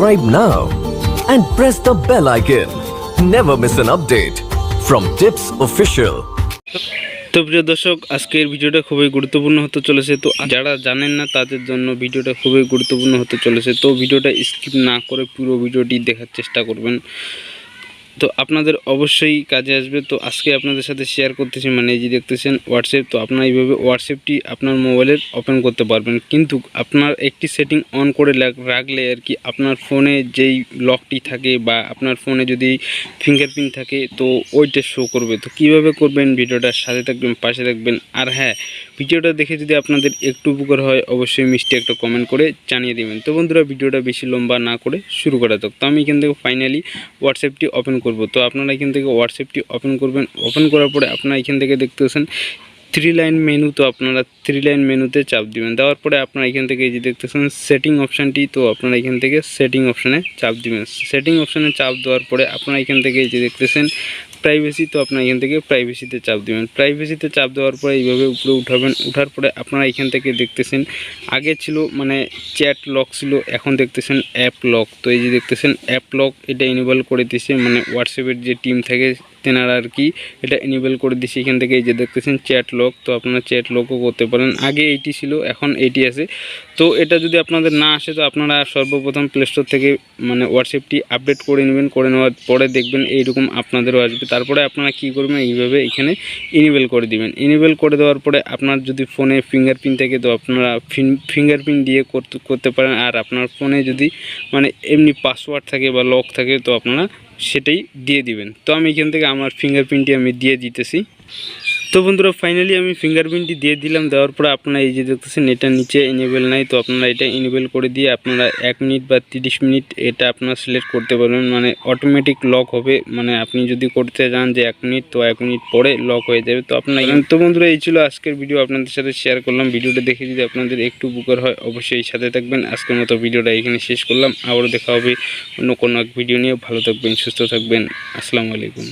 subscribe now and press the bell icon. Never miss an update from Tips Official. তো প্রিয় দর্শক, আজকের ভিডিওটা খুবই গুরুত্বপূর্ণ হতে চলেছে তো যারা জানেন না, তাদের জন্য ভিডিওটা খুবই গুরুত্বপূর্ণ হতে চলেছে তো ভিডিওটা স্কিপ না করে পুরো ভিডিওটি দেখার চেষ্টা করবেন তো আপনাদের অবশ্যই কাজে আসবে। তো আজকে আপনাদের সাথে শেয়ার করতেছি মানে যে দেখতেছেন হোয়াটসঅ্যাপ তো আপনার এইভাবে হোয়াটসঅ্যাপটি আপনার মোবাইলের ওপেন করতে পারবেন। কিন্তু আপনার একটি সেটিং অন করে রাখলে আর কি আপনার ফোনে যেই লকটি থাকে বা আপনার ফোনে যদি ফিঙ্গারপ্রিন্ট থাকে, তো ওইটা শো করবে। তো কীভাবে করবেন ভিডিওটার সাথে থাকবেন, পাশে থাকবেন? আর হ্যাঁ ভিডিওটা দেখে যদি আপনাদের একটু উপকার হয়, অবশ্যই মিষ্টি একটা কমেন্ট করে জানিয়ে দেবেন। তো বন্ধুরা, ভিডিওটা বেশি লম্বা না করে শুরু করা যাক। তো আমি এখান থেকে ফাইনালি হোয়াটসঅ্যাপটি ওপেন করব। তো আপনারা এখান থেকে হোয়াটসঅ্যাপটি ওপেন করবেন। ওপেন করার পরে আপনারা এখান থেকে দেখতে পাচ্ছেন থ্রি লাইন মেনু তো আপনারা থ্রি লাইন মেনুতে চাপ দিবেন। দেওয়ার পরে আপনারা এখান থেকে যে দেখতেছেন সেটিং অপশানটি তো আপনারা এখান থেকে সেটিং অপশানে চাপ দিবেন। সেটিং অপশানে চাপ দেওয়ার পরে আপনারা এখান থেকে যে দেখতেছেন প্রাইভেসি তো আপনারা এখান থেকে প্রাইভেসিতে চাপ দিবেন। প্রাইভেসিতে চাপ দেওয়ার পরে এইভাবে উপরে উঠাবেন। উঠার পরে আপনারা এখান থেকে দেখতেছেন আগে ছিল মানে চ্যাট লক ছিল, এখন দেখতেছেন অ্যাপ লক তো এই যে দেখতেছেন অ্যাপ লক এটা ইনেবল করে দিছে মানে হোয়াটসঅ্যাপের যে টিম থাকে তেনারা আর কি এটা ইনেবল করে দিছে এখান থেকে এই যে দেখতেছেন চ্যাট লক তো আপনারা চ্যাট লকও করতে পারেন। আগে এইটি ছিল, এখন এইটি আছে। তো এটা যদি আপনাদের না আসে, তো আপনারা সর্বপ্রথম প্লে স্টোর থেকে মানে হোয়াটসঅ্যাপটি আপডেট করে নেবেন। করে নেওয়ার পরে দেখবেন এইরকম আপনাদেরও আসবে। তারপরে আপনারা কি করবেন, এইভাবে এখানে ইনেবল করে দিবেন। ইনেবল করে দেওয়ার পরে আপনার যদি ফোনে ফিঙ্গারপ্রিন্ট থাকে, তো আপনারা ফিঙ্গারপ্রিন্ট দিয়ে করতে পারেন। আর আপনার ফোনে যদি মানে এমনি পাসওয়ার্ড থাকে বা লক থাকে, তো আপনারা সেটাই দিয়ে দিবেন। তো আমি এখান থেকে আমার ফিঙ্গারপ্রিন্টটি আমি দিয়ে দিতেছি। তো বন্ধুরা ফাইনালি আমি ফিঙ্গারপ্রিন্টটি দিয়ে দিলাম। দেওয়ার পরে আপনারা এই যে দেখতেছেন, এটা নিচে এনেবেল নাই। তো আপনারা এটা এনেবেল করে দিয়ে আপনারা এক মিনিট বা তিরিশ মিনিট এটা আপনারা সিলেক্ট করতে পারবেন। মানে অটোমেটিক লক হবে। মানে আপনি যদি করতে যান যে এক মিনিট, তো এক মিনিট পরে লক হয়ে যাবে। তো আপনারা তো বন্ধুরা, এই ছিল আজকের ভিডিও আপনাদের সাথে শেয়ার করলাম। ভিডিওটা দেখে যদি আপনাদের একটু উপকার হয়, অবশ্যই সাথে থাকবেন। আজকের মতো ভিডিওটা এখানে শেষ করলাম। আবারও দেখা হবে অন্য কোনো এক ভিডিও নিয়ে। ভালো থাকবেন, সুস্থ থাকবেন। আসসালামু আলাইকুম।